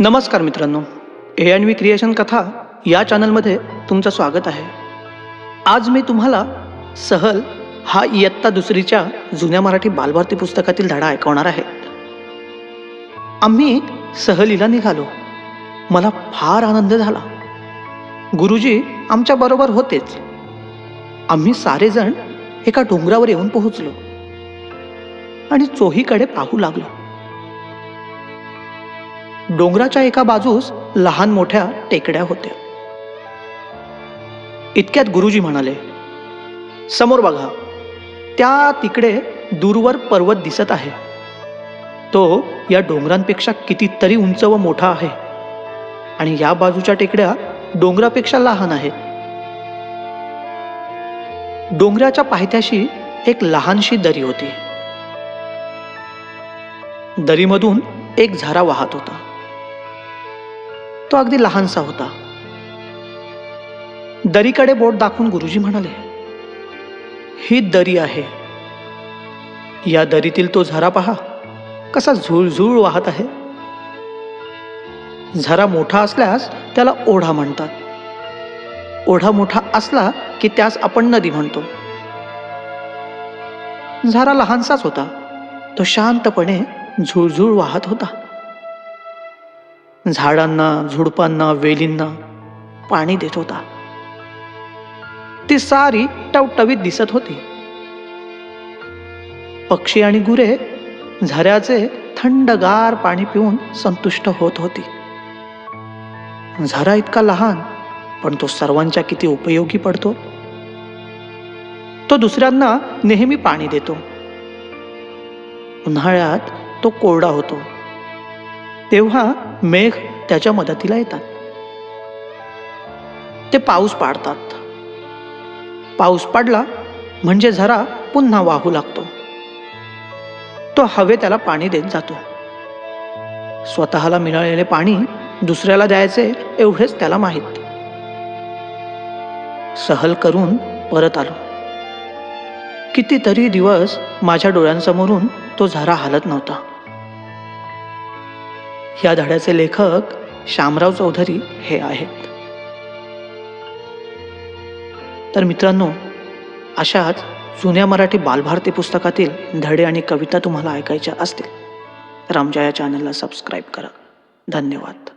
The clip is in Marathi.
नमस्कार मित्रांनो. ए एन व्ही क्रिएशन कथा या चॅनलमध्ये तुमचं स्वागत आहे. आज मी तुम्हाला सहल हा इयत्ता दुसरीच्या जुन्या मराठी बालभारती पुस्तकातील धडा ऐकवणार आहे. आम्ही सहलीला निघालो. मला फार आनंद झाला. गुरुजी आमच्या बरोबर होतेच. आम्ही सारेजण एका डोंगरावर येऊन पोहोचलो. आणि चोहीकडे पाहू लागलो. डोंगराच्या एका बाजूस लहान मोठ्या टेकड्या होत्या. इतक्यात गुरुजी म्हणाले समोर बघा त्या तिकडे दूरवर पर्वत दिसत आहे. तो या डोंगरांपेक्षा कितीतरी उंच व मोठा आहे आणि या बाजूच्या टेकड्या डोंगरापेक्षा लहान आहेत. डोंगराच्या पायथ्याशी एक लहानशी दरी होती. दरीमधून एक झरा वाहत होता. तो अगदी लहानसा होता. दरीकडे बोट दाखवून गुरुजी म्हणाले ही दरी आहे. या दरीतील तो झरा पहा कसा झुळझुळ वाहत आहे. झरा मोठा असल्यास त्याला ओढा म्हणतात. ओढा मोठा असला की त्यास आपण नदी म्हणतो. झरा लहानसाच होता. तो शांतपणे झुळझुळ वाहत होता. झाडांना झुडपांना वेलींना पाणी देत होता. ती सारी टवटवीत दिसत होती. पक्षी आणि गुरे झऱ्याचे थंडगार पाणी पिऊन संतुष्ट होत होती. झरा इतका लहान पण तो सर्वांच्या किती उपयोगी पडतो. तो दुसऱ्यांना नेहमी पाणी देतो. उन्हाळ्यात तो कोरडा होतो. तेव्हा मेघ त्याच्या मदतीला येतात. ते पाऊस पाडतात. पाऊस पडला म्हणजे झरा पुन्हा वाहू लागतो. तो हवे त्याला पाणी देत जातो. स्वतःला मिळालेले पाणी दुसऱ्याला द्यायचे एवढेच त्याला माहीत. सहल करून परत आलो. कितीतरी दिवस माझ्या डोळ्यांसमोरून तो झरा हालत नव्हता. या धड्याचे लेखक शामराव चौधरी हे आहेत. तर मित्रांनो अशाच जुन्या मराठी बालभारती पुस्तकातील धडे आणि कविता तुम्हाला ऐकायच्या असतील तर आमच्या या चॅनलला सबस्क्राईब करा. धन्यवाद.